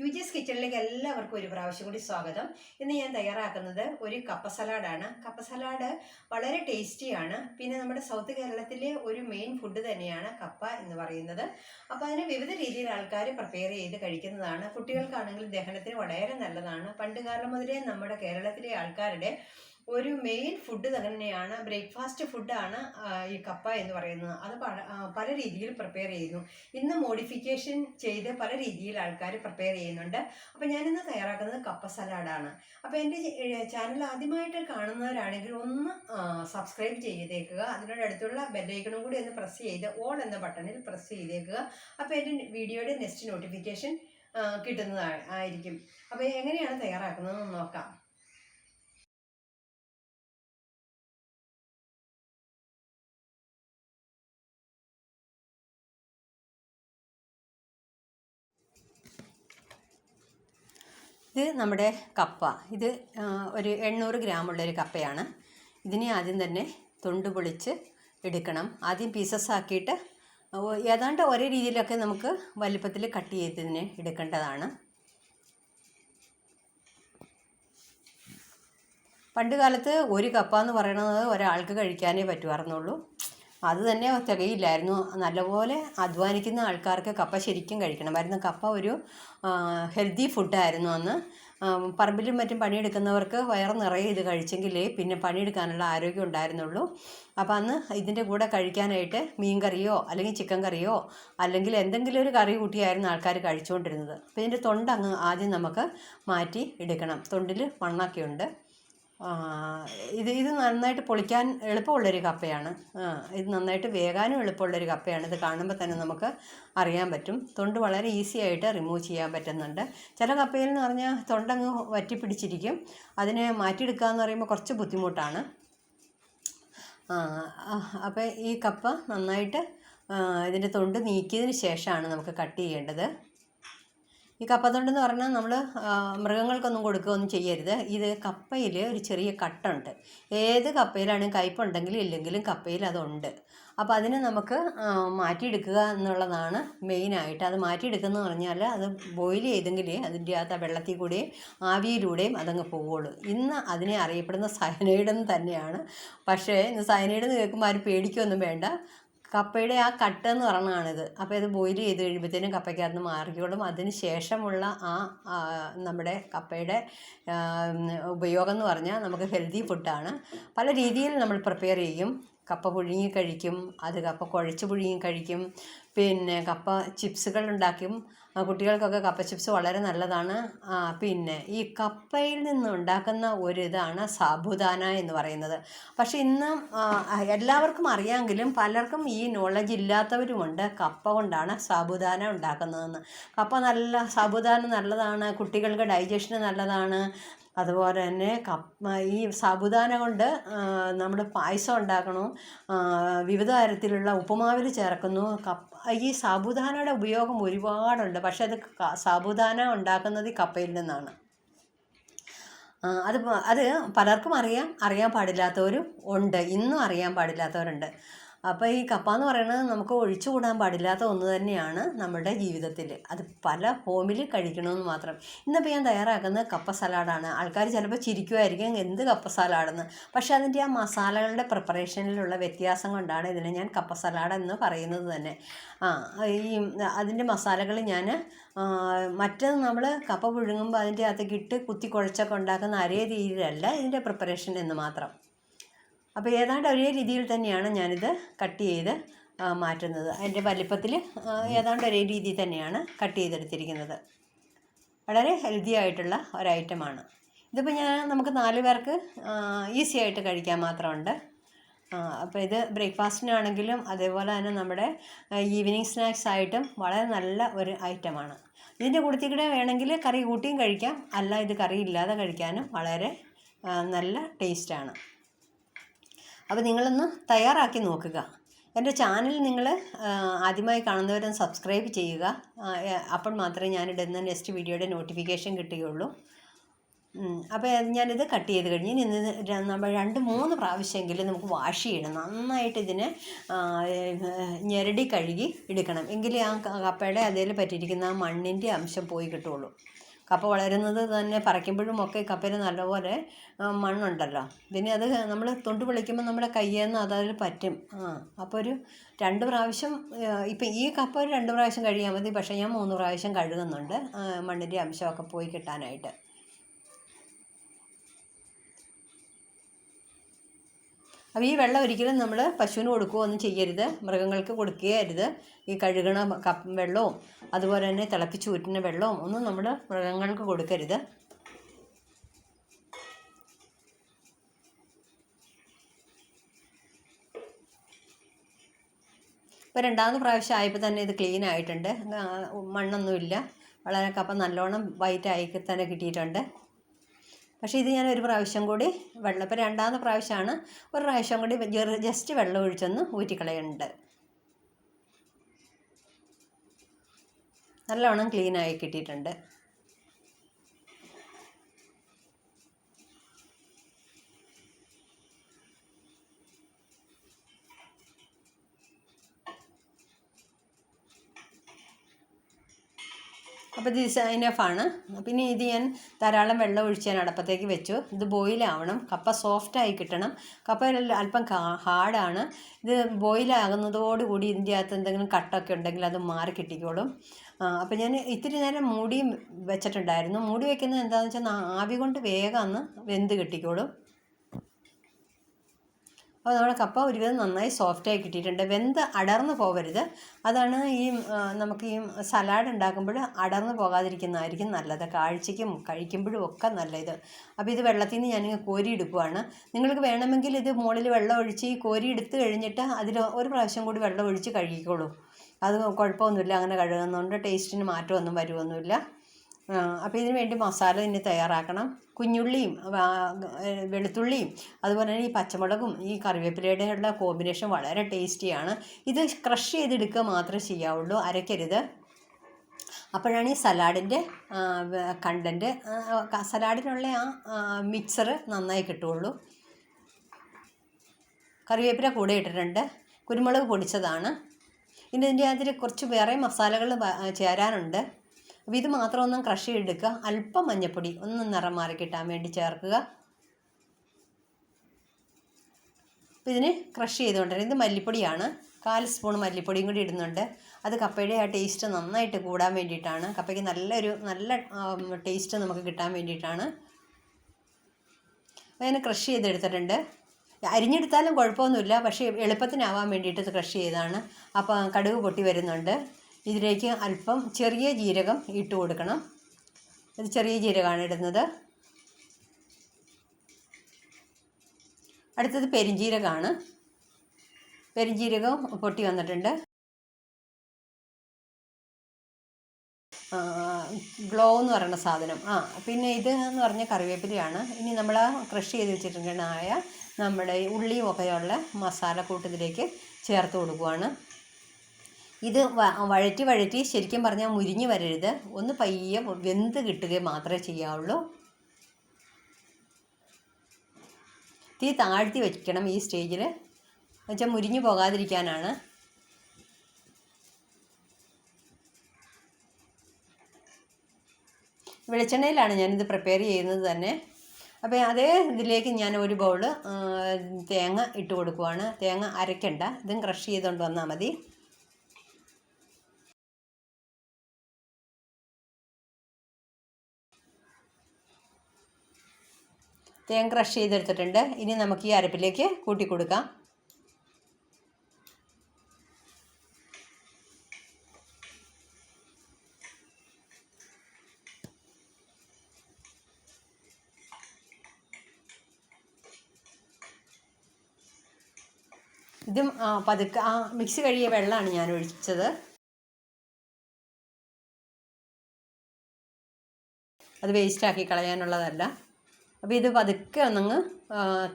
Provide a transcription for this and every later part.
U G S കിച്ചണിലേക്ക് എല്ലാവർക്കും ഒരു പ്രാവശ്യം കൂടി സ്വാഗതം. ഇന്ന് ഞാൻ തയ്യാറാക്കുന്നത് ഒരു കപ്പ സലാഡാണ് കപ്പ സലാഡ് വളരെ ടേസ്റ്റിയാണ് പിന്നെ നമ്മുടെ സൗത്ത് കേരളത്തിലെ ഒരു മെയിൻ ഫുഡ് തന്നെയാണ് കപ്പ എന്ന് പറയുന്നത്. അപ്പോൾ അതിന് വിവിധ രീതിയിൽ ആൾക്കാർ പ്രിപ്പയർ ചെയ്ത് കഴിക്കുന്നതാണ്. കുട്ടികൾക്കാണെങ്കിൽ ദഹനത്തിന് വളരെ നല്ലതാണ്. പണ്ട് കാലം മുതലേ നമ്മുടെ കേരളത്തിലെ ആൾക്കാരുടെ ഒരു മെയിൻ ഫുഡ് തന്നെയാണ് ബ്രേക്ക്ഫാസ്റ്റ് ഫുഡാണ് ഈ കപ്പ എന്ന് പറയുന്നത്. അത് പല രീതിയിൽ പ്രിപ്പയർ ചെയ്യുന്നു. ഇന്ന് മോഡിഫിക്കേഷൻ ചെയ്ത് പല രീതിയിൽ ആൾക്കാർ പ്രിപ്പയർ ചെയ്യുന്നുണ്ട്. അപ്പോൾ ഞാനിന്ന് തയ്യാറാക്കുന്നത് കപ്പ സലാഡാണ് അപ്പോൾ എന്റെ ചാനൽ ആദ്യമായിട്ട് കാണുന്നവരാണെങ്കിൽ ഒന്ന് സബ്സ്ക്രൈബ് ചെയ്തേക്കുക. അതിനോടടുത്തുള്ള ബെല്ലൈക്കണും കൂടി ഒന്ന് പ്രസ് ചെയ്ത് ഓൾ എന്ന ബട്ടണിൽ പ്രസ് ചെയ്തേക്കുക. അപ്പോൾ എന്റെ വീഡിയോയുടെ നെക്സ്റ്റ് നോട്ടിഫിക്കേഷൻ കിട്ടുന്നതായിരിക്കും അപ്പോൾ എങ്ങനെയാണ് തയ്യാറാക്കുന്നതെന്ന് നോക്കാം. ഇത് നമ്മുടെ കപ്പ. ഇത് ഒരു എണ്ണൂറ് ഗ്രാമുള്ളൊരു കപ്പയാണ്. ഇതിനെ ആദ്യം തന്നെ തൊണ്ട് പൊളിച്ച് എടുക്കണം. ആദ്യം പീസസ് ആക്കിയിട്ട് ഏതാണ്ട് ഒരേ രീതിയിലൊക്കെ നമുക്ക് വലിപ്പത്തിൽ കട്ട് ചെയ്ത് ഇതിനെ എടുക്കേണ്ടതാണ്. പണ്ട് കാലത്ത് ഒരു കപ്പ എന്ന് പറയുന്നത് ഒരാൾക്ക് കഴിക്കാനേ പറ്റുമായിരുന്നുള്ളൂ അത് തന്നെ തികയില്ലായിരുന്നു. നല്ലപോലെ അധ്വാനിക്കുന്ന ആൾക്കാർക്ക് കപ്പ ശരിക്കും കഴിക്കണമായിരുന്നു കപ്പ ഒരു ഹെൽത്തി ഫുഡായിരുന്നു അന്ന്. പറമ്പിലും മറ്റും പണിയെടുക്കുന്നവർക്ക് വയറ് നിറയെ ഇത് കഴിച്ചെങ്കിലേ പിന്നെ പണിയെടുക്കാനുള്ള ആരോഗ്യം ഉണ്ടായിരുന്നുള്ളൂ. അപ്പോൾ അന്ന് ഇതിന്റെ കൂടെ കഴിക്കാനായിട്ട് മീൻ കറിയോ അല്ലെങ്കിൽ ചിക്കൻ കറിയോ അല്ലെങ്കിൽ എന്തെങ്കിലും ഒരു കറി കൂട്ടിയായിരുന്നു ആൾക്കാർ കഴിച്ചുകൊണ്ടിരുന്നത്. അപ്പോൾ ഇതിന്റെ തൊണ്ട് അങ്ങ് ആദ്യം നമുക്ക് മാറ്റി എടുക്കണം. തൊണ്ടിൽ മണ്ണൊക്കെ ഉണ്ട്. ആ, ഇത് ഇത് നന്നായിട്ട് പൊളിക്കാൻ എളുപ്പമുള്ളൊരു കപ്പയാണ്. ഇത് നന്നായിട്ട് വേകാനും എളുപ്പമുള്ളൊരു കപ്പയാണ്. ഇത് കാണുമ്പോൾ തന്നെ നമുക്ക് അറിയാൻ പറ്റും. തൊണ്ട് വളരെ ഈസി ആയിട്ട് റിമൂവ് ചെയ്യാൻ പറ്റുന്നുണ്ട്. ചില കപ്പയിൽ എന്ന് പറഞ്ഞാൽ തൊണ്ടങ്ങ് വറ്റിപ്പിടിച്ചിരിക്കും അതിനെ മാറ്റിയെടുക്കുക എന്ന് പറയുമ്പോൾ കുറച്ച് ബുദ്ധിമുട്ടാണ്. അപ്പോൾ ഈ കപ്പ നന്നായിട്ട് ഇതിന്റെ തൊണ്ട് നീക്കിയതിന് ശേഷമാണ് നമുക്ക് കട്ട് ചെയ്യേണ്ടത്. ഈ കപ്പത്തൊണ്ടെന്ന് പറഞ്ഞാൽ നമ്മൾ മൃഗങ്ങൾക്കൊന്നും കൊടുക്കുകയൊന്നും ചെയ്യരുത്. ഇത് കപ്പയിൽ ഒരു ചെറിയ കട്ടുണ്ട്. ഏത് കപ്പയിലാണെങ്കിൽ കയ്പുണ്ടെങ്കിലും ഇല്ലെങ്കിലും കപ്പയിൽ അതുണ്ട്. അപ്പോൾ അതിനെ നമുക്ക് മാറ്റിയെടുക്കുക എന്നുള്ളതാണ് മെയിനായിട്ട്. അത് മാറ്റിയെടുക്കുന്നത് പറഞ്ഞാൽ അത് ബോയിൽ ചെയ്തെങ്കിൽ അതിന്റെ അകത്ത് ആ വെള്ളത്തിൽ കൂടെയും ആവിയിലൂടെയും അതങ്ങ് പോവുള്ളൂ. ഇന്ന് അതിനെ അറിയപ്പെടുന്ന സയനൈഡ് എന്ന് തന്നെയാണ്. പക്ഷേ ഇന്ന് സയനൈഡ് എന്ന് കേൾക്കുമ്പോൾ ആരും പേടിക്കൊന്നും വേണ്ട. കപ്പയുടെ ആ കട്ട് എന്ന് പറഞ്ഞതാണിത് അപ്പോൾ ഇത് ബോയിൽ ചെയ്ത് കഴിയുമ്പോഴത്തേനും കപ്പയ്ക്കകത്ത് മാറിക്കോളും. അതിന് ശേഷമുള്ള ആ ആ, നമ്മുടെ കപ്പയുടെ ഉപയോഗം എന്ന് പറഞ്ഞാൽ നമുക്ക് ഹെൽത്തി ഫുഡാണ് പല രീതിയിൽ നമ്മൾ പ്രിപ്പയർ ചെയ്യും. കപ്പ പുഴുങ്ങി കഴിക്കും അത് കപ്പ കുഴച്ച് പുഴുങ്ങി കഴിക്കും. പിന്നെ കപ്പ ചിപ്സുകൾ ഉണ്ടാക്കും. കുട്ടികൾക്കൊക്കെ കപ്പ ചിപ്സ് വളരെ നല്ലതാണ്. പിന്നെ ഈ കപ്പയിൽ നിന്ന് ഉണ്ടാക്കുന്ന ഒരിതാണ് സാബുദാന എന്ന് പറയുന്നത്. പക്ഷേ ഇന്ന് എല്ലാവർക്കും അറിയാമെങ്കിലും പലർക്കും ഈ നോളജ് ഇല്ലാത്തവരുമുണ്ട് കപ്പ കൊണ്ടാണ് സാബുദാന ഉണ്ടാക്കുന്നതെന്ന്. കപ്പ നല്ല സാബുദാന നല്ലതാണ് കുട്ടികൾക്ക് ഡൈജഷന് നല്ലതാണ് അതുപോലെ തന്നെ കപ്പ ഈ സാബുദാന കൊണ്ട് നമ്മൾ പായസം ഉണ്ടാക്കണു. വിവിധ തരത്തിലുള്ള ഉപ്പുമാവിൽ ചേർക്കുന്നു. കപ്പ ഈ സാബുദാനയുടെ ഉപയോഗം ഒരുപാടുണ്ട്. പക്ഷെ അത് സാബുദാന ഉണ്ടാക്കുന്നത് ഈ കപ്പയിൽ നിന്നാണ്. അത് അത് പലർക്കും അറിയാം അറിയാൻ പാടില്ലാത്തവരും ഉണ്ട്. ഇന്നും അറിയാൻ പാടില്ലാത്തവരുണ്ട്. അപ്പോൾ ഈ കപ്പ എന്ന് പറയുന്നത് നമുക്ക് ഒഴിച്ചുകൂടാൻ പാടില്ലാത്ത ഒന്ന് തന്നെയാണ് നമ്മുടെ ജീവിതത്തിൽ അത് പല ഫോമിൽ കഴിക്കണമെന്ന് മാത്രം. ഇന്നിപ്പോൾ ഞാൻ തയ്യാറാക്കുന്നത് കപ്പ സലാഡാണ് ആൾക്കാർ ചിലപ്പോൾ ചിരിക്കുമായിരിക്കും എന്ത് കപ്പ സലാഡെന്ന് പക്ഷേ അതിന്റെ ആ മസാലകളുടെ പ്രിപ്പറേഷനിലുള്ള വ്യത്യാസം കൊണ്ടാണ് ഇതിനെ ഞാൻ കപ്പ സലാഡ് എന്ന് പറയുന്നത് തന്നെ. ആ ഈ അതിന്റെ മസാലകൾ ഞാൻ മറ്റത് നമ്മൾ കപ്പ പുഴുങ്ങുമ്പോൾ അതിന്റെ അകത്തേക്ക് ഇട്ട് കുത്തി കുഴച്ചൊക്കെ ഉണ്ടാക്കുന്ന അതേ രീതിയിലല്ല ഇതിന്റെ പ്രിപ്പറേഷൻ എന്ന് മാത്രം. അപ്പോൾ ഏതാണ്ട് ഒരേ രീതിയിൽ തന്നെയാണ് ഞാനിത് കട്ട് ചെയ്ത് മാറ്റുന്നത്. അതിന്റെ വലിപ്പത്തിൽ ഏതാണ്ട് ഒരേ രീതിയിൽ തന്നെയാണ് കട്ട് ചെയ്തെടുത്തിരിക്കുന്നത്. വളരെ ഹെൽത്തി ആയിട്ടുള്ള ഒരൈറ്റമാണ്. ഇതിപ്പോൾ ഞാൻ നമുക്ക് നാല് പേർക്ക് ഈസി ആയിട്ട് കഴിക്കാൻ മാത്രമുണ്ട്. അപ്പോൾ ഇത് ബ്രേക്ക്ഫാസ്റ്റിനാണെങ്കിലും അതേപോലെ തന്നെ നമ്മുടെ ഈവനിങ് സ്നാക്സ് ആയിട്ടും വളരെ നല്ല ഒരു ഐറ്റമാണ്. ഇതിന്റെ കൂട്ടത്തിൽ കൂടെ വേണമെങ്കിൽ കറി കൂട്ടിയും കഴിക്കാം. അല്ല ഇത് കറി ഇല്ലാതെ കഴിക്കാനും വളരെ നല്ല ടേസ്റ്റാണ്. അപ്പോൾ നിങ്ങളൊന്ന് തയ്യാറാക്കി നോക്കുക. എന്റെ ചാനൽ നിങ്ങൾ ആദ്യമായി കാണുന്നവരൊന്ന് സബ്സ്ക്രൈബ് ചെയ്യുക. അപ്പോൾ മാത്രമേ ഞാനിടുന്ന നെക്സ്റ്റ് വീഡിയോയുടെ നോട്ടിഫിക്കേഷൻ കിട്ടുകയുള്ളൂ. അപ്പോൾ ഞാനിത് കട്ട് ചെയ്ത് കഴിഞ്ഞ് ഇന്ന് നമ്മൾ രണ്ട് മൂന്ന് പ്രാവശ്യമെങ്കിലും നമുക്ക് വാഷ് ചെയ്യണം. നന്നായിട്ട് ഇതിനെ ഞെരടി കഴുകി എടുക്കണം. എങ്കിലേ ആ കപ്പയുടെ അതിൽ പറ്റിയിരിക്കുന്ന ആ മണ്ണിന്റെ അംശം പോയി കിട്ടുള്ളൂ കപ്പ വളരുന്നത് തന്നെ പറിക്കുമ്പോഴും ഒക്കെ കപ്പയിൽ നല്ലപോലെ മണ്ണുണ്ടല്ലോ. പിന്നെ അത് നമ്മൾ തൊണ്ട് വിളിക്കുമ്പോൾ നമ്മുടെ കയ്യിൽ നിന്ന് അതതിൽ പറ്റും. ആ അപ്പോൾ ഒരു രണ്ട് പ്രാവശ്യം ഇപ്പം ഈ കപ്പ ഒരു രണ്ട് പ്രാവശ്യം കഴിയാൽ മതി. പക്ഷേ ഞാൻ മൂന്ന് പ്രാവശ്യം കഴുകുന്നുണ്ട് മണ്ണിന്റെ അംശമൊക്കെ പോയി കിട്ടാനായിട്ട്. അപ്പോൾ ഈ വെള്ളം ഒരിക്കലും നമ്മൾ പശുവിന് കൊടുക്കുകയോ ഒന്നും ചെയ്യരുത്. മൃഗങ്ങൾക്ക് കൊടുക്കുകയരുത്. ഈ കഴുകണ കപ്പ് വെള്ളവും അതുപോലെ തന്നെ തിളപ്പിച്ച് ഊറ്റുന്ന വെള്ളവും ഒന്നും നമ്മൾ മൃഗങ്ങൾക്ക് കൊടുക്കരുത്. ഇപ്പോൾ രണ്ടാമത് പ്രാവശ്യം ആയപ്പോൾ തന്നെ ഇത് ക്ലീൻ ആയിട്ടുണ്ട്. മണ്ണൊന്നുമില്ല. വളരെ കപ്പ നല്ലോണം വൈറ്റ് ആയി തന്നെ കിട്ടിയിട്ടുണ്ട്. പക്ഷേ ഇത് ഞാൻ ഒരു പ്രാവശ്യം കൂടി വെള്ളം ഇപ്പോൾ രണ്ടാമത്തെ പ്രാവശ്യമാണ് ഒരു പ്രാവശ്യം കൂടി ജസ്റ്റ് വെള്ളം ഒഴിച്ചൊന്ന് ഊറ്റിക്കളയുന്നുണ്ട്. നല്ലവണ്ണം ക്ലീനായി കിട്ടിയിട്ടുണ്ട്. അപ്പോൾ ഇത് ഇനഫാണ് പിന്നെ ഇത് ഞാൻ ധാരാളം വെള്ളം ഒഴിച്ച് ഞാൻ അടപ്പത്തേക്ക് വെച്ചു. ഇത് ബോയിലാവണം കപ്പ സോഫ്റ്റായി കിട്ടണം. കപ്പ അല്പം ഹാർഡാണ് ഇത് ബോയിലാകുന്നതോടുകൂടി ഇതിന്റെ അകത്ത് എന്തെങ്കിലും കട്ടൊക്കെ ഉണ്ടെങ്കിൽ അത് മാറി കിട്ടിക്കോളും. അപ്പോൾ ഞാൻ ഇത്തിരി നേരം മൂടിയും വെച്ചിട്ടുണ്ടായിരുന്നു. മൂടി വെക്കുന്നത് എന്താണെന്ന് വെച്ചാൽ ആവി കൊണ്ട് വേഗം ഒന്ന് വെന്ത് കിട്ടിക്കോളും. അപ്പോൾ നമ്മുടെ കപ്പ ഒരുവിധം നന്നായി സോഫ്റ്റായി കിട്ടിയിട്ടുണ്ട്. വെന്ത് അടർന്നു പോകരുത് അതാണ് ഈ നമുക്ക് ഈ സലാഡ് ഉണ്ടാക്കുമ്പോൾ അടർന്നു പോകാതിരിക്കുന്നതായിരിക്കും നല്ലത്. കാഴ്ചയ്ക്കും കഴിക്കുമ്പോഴും ഒക്കെ നല്ലത്. അപ്പോൾ ഇത് വെള്ളത്തിൽ നിന്ന് ഞാനിങ്ങ് കോരി എടുക്കുവാണ്. നിങ്ങൾക്ക് വേണമെങ്കിൽ ഇത് മുകളിൽ വെള്ളം ഒഴിച്ച് ഈ കോരി എടുത്ത് കഴിഞ്ഞിട്ട് അതിൽ ഒരു പ്രാവശ്യം കൂടി വെള്ളം ഒഴിച്ച് കഴുകിക്കോളൂ. അത് കുഴപ്പമൊന്നുമില്ല. അങ്ങനെ കഴുകുന്നതുകൊണ്ട് ടേസ്റ്റിന് മാറ്റമൊന്നും വരുമൊന്നുമില്ല അപ്പോൾ ഇതിന് വേണ്ടി മസാല ഇനി തയ്യാറാക്കണം. കുഞ്ഞുള്ളിയും വെളുത്തുള്ളിയും അതുപോലെ തന്നെ ഈ പച്ചമുളകും ഈ കറിവേപ്പിലയുടെ ഉള്ള കോമ്പിനേഷൻ വളരെ ടേസ്റ്റിയാണ്. ഇത് ക്രഷ് ചെയ്തെടുക്കുക മാത്രമേ ചെയ്യാവുള്ളൂ അരയ്ക്കരുത്. അപ്പോഴാണ് ഈ സലാഡിന്റെ കണ്ടന്റ് സലാഡിനുള്ള ആ മിക്സർ നന്നായി കിട്ടുള്ളൂ കറിവേപ്പില കൂടെ ഇട്ടിട്ടുണ്ട്. കുരുമുളക് പൊടിച്ചതാണ്. ഇനി ഇതിന്റെ അതിൽ കുറച്ച് വേറെ മസാലകൾ ചേരാനുണ്ട്. അപ്പോൾ ഇത് മാത്രം ഒന്നും ക്രഷ് ചെയ്തെടുക്കുക. അല്പം മഞ്ഞപ്പൊടി ഒന്ന് നിറം മാറി കിട്ടാൻ വേണ്ടി ചേർക്കുക. അപ്പോൾ ഇതിന് ക്രഷ് ചെയ്തുകൊണ്ടിരുന്നത് ഇത് മല്ലിപ്പൊടിയാണ്. കാൽ സ്പൂൺ മല്ലിപ്പൊടിയും കൂടി ഇടുന്നുണ്ട്. അത് കപ്പയുടെ ആ ടേസ്റ്റ് നന്നായിട്ട് കൂടാൻ വേണ്ടിയിട്ടാണ്. കപ്പയ്ക്ക് നല്ലൊരു നല്ല ടേസ്റ്റ് നമുക്ക് കിട്ടാൻ വേണ്ടിയിട്ടാണ്. അപ്പം ഞാൻ ക്രഷ് ചെയ്തെടുത്തിട്ടുണ്ട്. അരിഞ്ഞെടുത്താലും കുഴപ്പമൊന്നുമില്ല. പക്ഷേ എളുപ്പത്തിനാവാൻ വേണ്ടിയിട്ട് ക്രഷ് ചെയ്തതാണ്. അപ്പോൾ കടുക് പൊട്ടി വരുന്നുണ്ട്. ഇതിലേക്ക് അല്പം ചെറിയ ജീരകം ഇട്ട് കൊടുക്കണം. ഇത് ചെറിയ ജീരകമാണ് ഇടുന്നത്. അടുത്തത് പെരിഞ്ജീരകമാണ് പെരിഞ്ജീരകം പൊട്ടി വന്നിട്ടുണ്ട്. ഗ്ലോ എന്ന് പറയുന്ന സാധനം. ആ പിന്നെ ഇത് എന്ന് പറഞ്ഞ കറിവേപ്പിലയാണ്. ഇനി നമ്മൾ ക്രഷ് ചെയ്ത് വെച്ചിട്ടുണ്ടായ നമ്മുടെ ഉള്ളിയും ഒക്കെയുള്ള മസാല കൂട്ടത്തിലേക്ക് ചേർത്ത് കൊടുക്കുവാണ്. ഇത് വഴറ്റി വഴറ്റി ശരിക്കും പറഞ്ഞാൽ മുരിഞ്ഞ് വരരുത്. ഒന്ന് പയ്യെ വെന്ത് കിട്ടുക മാത്രമേ ചെയ്യാവുള്ളൂ. തീ താഴ്ത്തി വയ്ക്കണം ഈ സ്റ്റേജിൽ എന്നുവെച്ചാൽ മുരിഞ്ഞു പോകാതിരിക്കാനാണ്. വെളിച്ചെണ്ണയിലാണ് ഞാനിത് പ്രിപ്പയർ ചെയ്യുന്നത് തന്നെ. അപ്പോൾ അതേ ഇതിലേക്ക് ഞാൻ ഒരു ബൗൾ തേങ്ങ ഇട്ട് കൊടുക്കുവാണ്. തേങ്ങ അരയ്ക്കണ്ട ഇതും ക്രഷ് ചെയ്തുകൊണ്ട് വന്നാൽ മതി. തേങ്ങ ക്രഷ് ചെയ്തെടുത്തിട്ടുണ്ട്. ഇനി നമുക്ക് ഈ അരപ്പിലേക്ക് കൂട്ടി കൊടുക്കാം ഇതും പതുക്കെ ആ മിക്സി കഴിയ വെള്ളമാണ് ഞാൻ ഒഴിച്ചത്. അത് വേസ്റ്റാക്കി കളയാനുള്ളതല്ല. അപ്പോൾ ഇത് പതുക്കെ ഒന്നങ്ങ്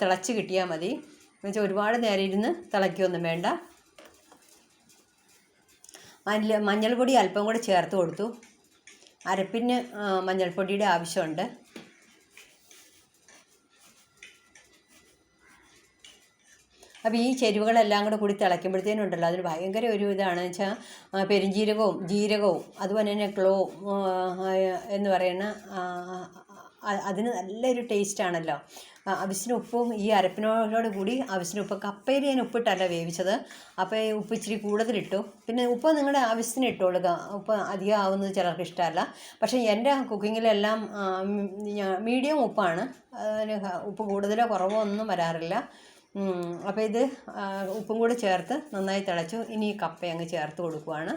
തിളച്ച് കിട്ടിയാൽ മതി. എന്നുവെച്ചാൽ ഒരുപാട് നേരം ഇരുന്ന് തിളയ്ക്കൊന്നും വേണ്ട. മല്ല മഞ്ഞൾപ്പൊടി അല്പം കൂടെ ചേർത്ത് കൊടുത്തു. അരപ്പിന് മഞ്ഞൾപ്പൊടിയുടെ ആവശ്യമുണ്ട്. അപ്പോൾ ഈ ചേരുവകളെല്ലാം കൂടെ കൂടി തിളയ്ക്കുമ്പോഴത്തേനും ഉണ്ടല്ലോ അതിന് ഭയങ്കര ഒരു ഇതാണ്. വെച്ചാൽ പെരുംജീരകവും ജീരകവും അതുപോലെ തന്നെ ക്ലോ എന്ന് പറയുന്ന അതിന് നല്ലൊരു ടേസ്റ്റാണല്ലോ അവിസിന് ഉപ്പും ഈ അരപ്പിനോട് കൂടി അവിസിന് ഉപ്പ് കപ്പയിൽ ഞാൻ ഉപ്പിട്ടല്ല വേവിച്ചത്. അപ്പോൾ ഈ ഉപ്പ് ഇച്ചിരി കൂടുതലിട്ടു. പിന്നെ ഉപ്പ് നിങ്ങളുടെ ആവശ്യത്തിന് ഇട്ടോളുക ഉപ്പ് അധികം ആവുന്നത് ചിലർക്ക് ഇഷ്ടമല്ല. പക്ഷേ എന്റെ കുക്കിങ്ങിലെല്ലാം മീഡിയം ഉപ്പാണ്. അതിന് ഉപ്പ് കൂടുതലോ കുറവോ ഒന്നും വരാറില്ല. അപ്പോൾ ഇത് ഉപ്പും കൂടി ചേർത്ത് നന്നായി തിളച്ചു. ഇനി കപ്പ അങ്ങ് ചേർത്ത് കൊടുക്കുവാണ്.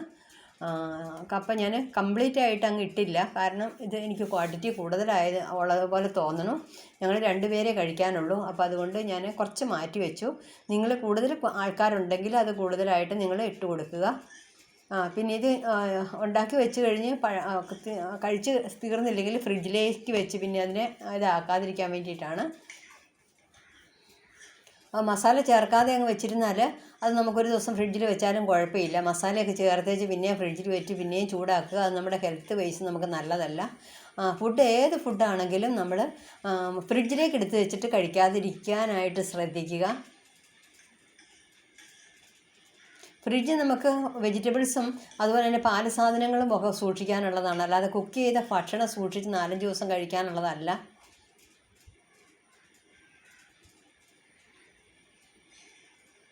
കപ്പ ഞാൻ കംപ്ലീറ്റ് ആയിട്ട് അങ്ങ് ഇട്ടില്ല. കാരണം ഇത് എനിക്ക് ക്വാണ്ടിറ്റി കൂടുതലായത് ഉള്ളതുപോലെ തോന്നണു. ഞങ്ങൾ രണ്ടുപേരെ കഴിക്കാനുള്ളൂ. അപ്പോൾ അതുകൊണ്ട് ഞാൻ കുറച്ച് മാറ്റി വെച്ചു. നിങ്ങൾ കൂടുതൽ ആൾക്കാരുണ്ടെങ്കിൽ അത് കൂടുതലായിട്ട് നിങ്ങൾ ഇട്ട് കൊടുക്കുക. ആ പിന്നെ ഇത് ഉണ്ടാക്കി വെച്ച് കഴിഞ്ഞ് കഴിച്ച് തീർന്നില്ലെങ്കിൽ ഫ്രിഡ്ജിലേക്ക് വെച്ച് പിന്നെ അതിനെ ഇതാക്കാതിരിക്കാൻ വേണ്ടിയിട്ടാണ്. മസാല ചേർക്കാതെ അങ്ങ് വെച്ചിരുന്നാൽ അത് നമുക്കൊരു ദിവസം ഫ്രിഡ്ജിൽ വെച്ചാലും കുഴപ്പമില്ല. മസാലയൊക്കെ ചേർത്ത് വെച്ച് പിന്നെയും ഫ്രിഡ്ജിൽ വെച്ച് പിന്നെയും ചൂടാക്കുക. അത് നമ്മുടെ ഹെൽത്ത് വൈസ് നമുക്ക് നല്ലതല്ല. ഫുഡ് ഏത് ഫുഡാണെങ്കിലും നമ്മൾ ഫ്രിഡ്ജിലേക്ക് എടുത്ത് വെച്ചിട്ട് കഴിക്കാതിരിക്കാനായിട്ട് ശ്രദ്ധിക്കുക. ഫ്രിഡ്ജ് നമുക്ക് വെജിറ്റബിൾസും അതുപോലെ തന്നെ പാലസാധനങ്ങളും ഒക്കെ സൂക്ഷിക്കാനുള്ളതാണ്. അല്ലാതെ കുക്ക് ചെയ്ത ഭക്ഷണം സൂക്ഷിച്ച് നാലഞ്ച് ദിവസം കഴിക്കാനുള്ളതല്ല.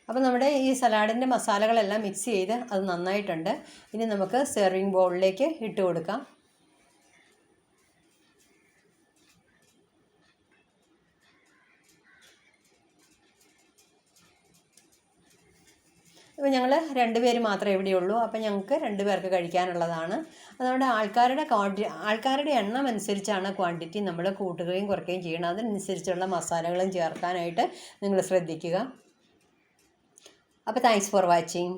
അപ്പോൾ നമ്മുടെ ഈ സലാഡിന്റെ മസാലകളെല്ലാം മിക്സ് ചെയ്ത് അത് നന്നായിട്ടുണ്ട്. ഇനി നമുക്ക് സെർവിങ് ബൗളിലേക്ക് ഇട്ട് കൊടുക്കാം. ഇപ്പോൾ ഞങ്ങൾ രണ്ട് പേര് മാത്രമേ ഇവിടെയുള്ളൂ അപ്പം ഞങ്ങൾക്ക് രണ്ട് പേർക്ക് കഴിക്കാനുള്ളതാണ്. അത് നമ്മുടെ ആൾക്കാരുടെ ക്വാണ്ടി ആൾക്കാരുടെ എണ്ണം അനുസരിച്ചാണ് ക്വാണ്ടിറ്റി നമ്മൾ കൂട്ടുകയും കുറയ്ക്കുകയും ചെയ്യണം അതിനനുസരിച്ചുള്ള മസാലകളും ചേർക്കാനായിട്ട് നിങ്ങൾ ശ്രദ്ധിക്കുക. അപ്പോൾ താങ്ക്സ് ഫോർ വാച്ചിങ്